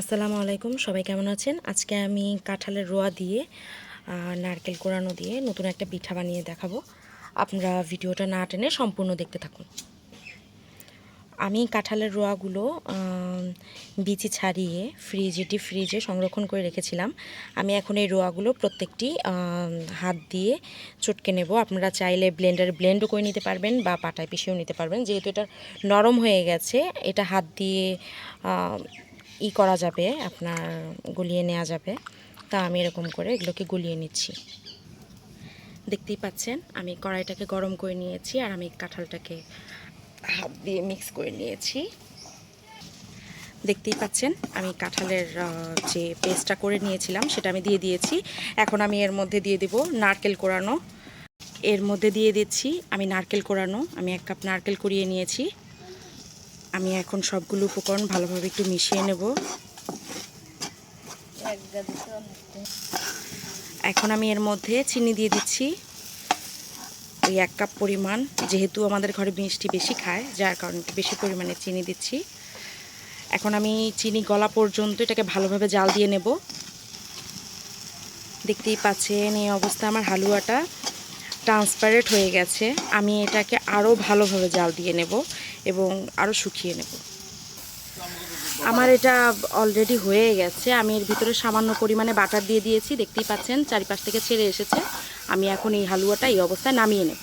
আসসালামু আলাইকুম, সবাই কেমন আছেন? আজকে আমি কাঁঠালের রোয়া দিয়ে নারকেল কোরানো দিয়ে নতুন একটা পিঠা বানিয়ে দেখাবো। আপনারা ভিডিওটা না টেনে সম্পূর্ণ দেখতে থাকুন। আমি কাঁঠালের রোয়াগুলো বিচি ছাড়িয়ে ফ্রিজে, ডিপ ফ্রিজে সংরক্ষণ করে রেখেছিলাম। আমি এখন এই রোয়াগুলো প্রত্যেকটি হাত দিয়ে চটকে নেব। আপনারা চাইলে ব্লেন্ডারে ব্লেন্ডও করে নিতে পারবেন বা পাটায় পিষেও নিতে পারবেন। যেহেতু এটা নরম হয়ে গেছে, এটা হাত দিয়ে ই করা যাবে, আপনার গুলিয়ে নেওয়া যাবে। তা আমি এরকম করে এগুলোকে গুলিয়ে নিচ্ছি। দেখতেই পাচ্ছেন, আমি কড়াইটাকে গরম করে নিয়েছি আর আমি কাঁঠালটাকে হাত দিয়ে মিক্স করে নিয়েছি। দেখতেই পাচ্ছেন, আমি কাঁঠালের যে পেস্টটা করে নিয়েছিলাম সেটা আমি দিয়ে দিয়েছি। এখন আমি এর মধ্যে দিয়ে দেব নারকেল কোরানো। এর মধ্যে দিয়ে দিচ্ছি আমি নারকেল কোরানো, আমি এক কাপ নারকেল কুড়িয়ে নিয়েছি। আমি এখন সবগুলো উপকরণ ভালোভাবে একটু মিশিয়ে নেব। এখন আমি এর মধ্যে চিনি দিয়ে দিচ্ছি। ওই এক কাপ পরিমাণ, যেহেতু আমাদের ঘরে মিষ্টি বেশি খায়, যার কারণে একটু বেশি পরিমাণে চিনি দিচ্ছি। এখন আমি চিনি গলা পর্যন্ত এটাকে ভালোভাবে জাল দিয়ে নেব। দেখতেই পাচ্ছেন, এই অবস্থা আমার হালুয়াটা ট্রান্সপারেন্ট হয়ে গেছে। আমি এটাকে আরও ভালোভাবে জাল দিয়ে নেব। এবং আরও শুকিয়ে নেব। আমার এটা অলরেডি হয়ে গেছে। আমি এর ভিতরে সামান্য পরিমাণে বাটার দিয়ে দিয়েছি। দেখতেই পাচ্ছেন, চারিপাশ থেকে ছেড়ে এসেছে। আমি এখন এই হালুয়াটা এই অবস্থায় নামিয়ে নেব।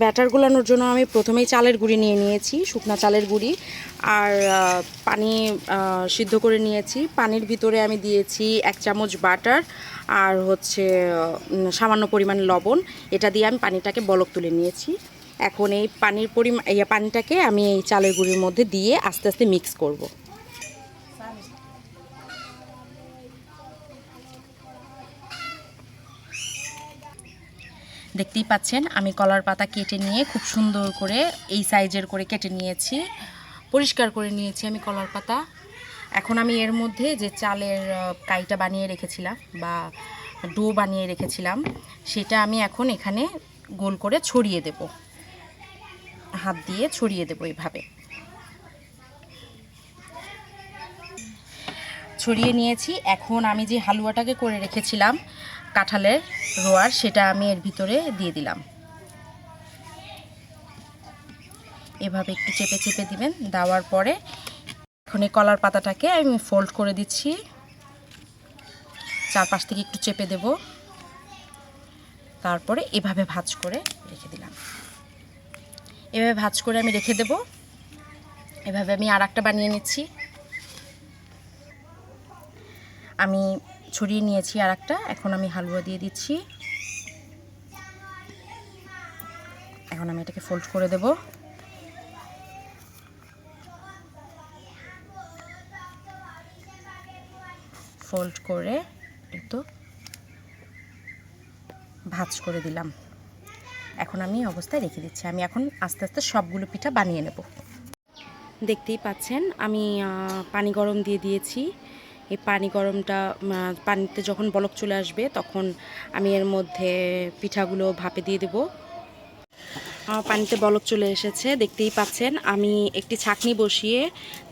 ব্যাটার গুলানোর জন্য আমি প্রথমেই চালের গুঁড়ি নিয়ে নিয়েছি, শুকনা চালের গুঁড়ি। আর পানি সিদ্ধ করে নিয়েছি। পানির ভিতরে আমি দিয়েছি এক চামচ বাটার আর হচ্ছে সামান্য পরিমাণ লবণ। এটা দিয়ে আমি পানিটাকে বলক তুলে নিয়েছি। এখন এই পানির পরিমাণ পানিটাকে আমি এই চালের গুঁড়ির মধ্যে দিয়ে আস্তে আস্তে মিক্স করব। দেখতেই পাচ্ছেন, আমি কলার পাতা কেটে নিয়ে খুব সুন্দর করে এই সাইজের করে কেটে নিয়েছি। পরিষ্কার করে নিয়েছি আমি কলার পাতা। এখন আমি এর মধ্যে যে চালের কাইটা বানিয়ে রেখেছিলাম বা ডো বানিয়ে রেখেছিলাম, সেটা আমি এখন এখানে গোল করে ছড়িয়ে দেব। হাত দিয়ে ছড়িয়ে দেবো এইভাবে ছড়িয়ে নিয়েছি। এখন আমি যে হালুয়াটাকে করে রেখেছিলাম কাঁঠালের রোয়ার, সেটা আমি এর ভিতরে দিয়ে দিলাম। এভাবে একটু চেপে চেপে দিবেন, দেওয়ার পরে এখন এই কলার পাতাটাকে আমি ফোল্ড করে দিচ্ছি। চারপাশ থেকে একটু চেপে দেব। তারপরে এভাবে ভাজ করে রেখে দিলাম। এভাবে ভাজ করে আমি রেখে দেব। এভাবে আমি আর একটা বানিয়ে নিচ্ছি। আমি ছড়িয়ে নিয়েছি আর একটা এখন আমি হালুয়া দিয়ে দিচ্ছি। এখন আমি এটাকে ফোল্ড করে দেব। ফোল্ড করে একটু ভাজ করে দিলাম। এখন আমি অবস্থায় রেখে দিচ্ছি। আমি এখন আস্তে আস্তে সবগুলো পিঠা বানিয়ে নেব। দেখতেই পাচ্ছেন, আমি পানি গরম দিয়ে দিয়েছি। এই পানি গরমটা পানিতে যখন বলক চলে আসবে, তখন আমি এর মধ্যে পিঠাগুলো ভাপে দিয়ে দেবো। পানিতে বলক চলে এসেছে, দেখতেই পাচ্ছেন। আমি একটি ছাকনি বসিয়ে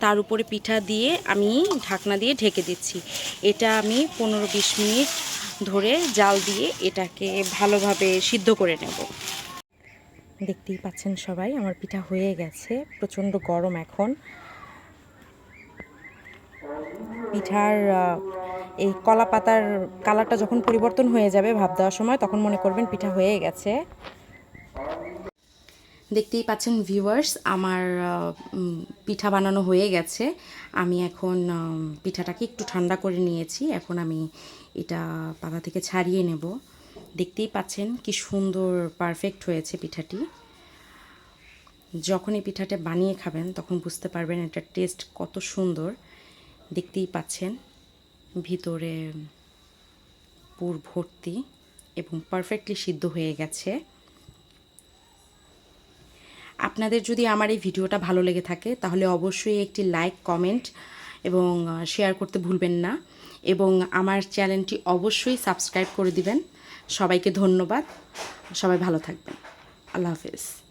তার উপরে পিঠা দিয়ে আমি ঢাকনা দিয়ে ঢেকে দিচ্ছি। এটা আমি পনেরো বিশ মিনিট ধরে জাল দিয়ে এটাকে ভালোভাবে সিদ্ধ করে নেব। দেখতেই পাচ্ছেন সবাই, আমার পিঠা হয়ে গেছে, প্রচণ্ড গরম এখন। পিঠার এই কলা পাতার কালারটা যখন পরিবর্তন হয়ে যাবে ভাব দেওয়ার সময়, তখন মনে করবেন পিঠা হয়ে গেছে। দেখতেই পাচ্ছেন ভিউয়ার্স আমার পিঠা বানানো হয়ে গেছে। আমি এখন পিঠাটাকে একটু ঠান্ডা করে নিয়েছি। এখন আমি এটা পাতা থেকে ছাড়িয়ে নেব। দেখতেই পাচ্ছেন কি সুন্দর পারফেক্ট হয়েছে পিঠাটি। যখন এই পিঠাটা বানিয়ে খাবেন, তখন বুঝতে পারবেন এটার টেস্ট কত সুন্দর। দেখতেই পাচ্ছেন ভিতরে পুর ভর্তি এবং পারফেক্টলি সিদ্ধ হয়ে গেছে। আপনাদের যদি আমার এই ভিডিওটা ভালো লেগে থাকে, তাহলে অবশ্যই একটি লাইক কমেন্ট এবং শেয়ার করতে ভুলবেন না। এবং আমার চ্যানেলটি অবশ্যই সাবস্ক্রাইব করে দিবেন। সবাইকে ধন্যবাদ। সবাই ভালো থাকবেন। আল্লাহ হাফেজ।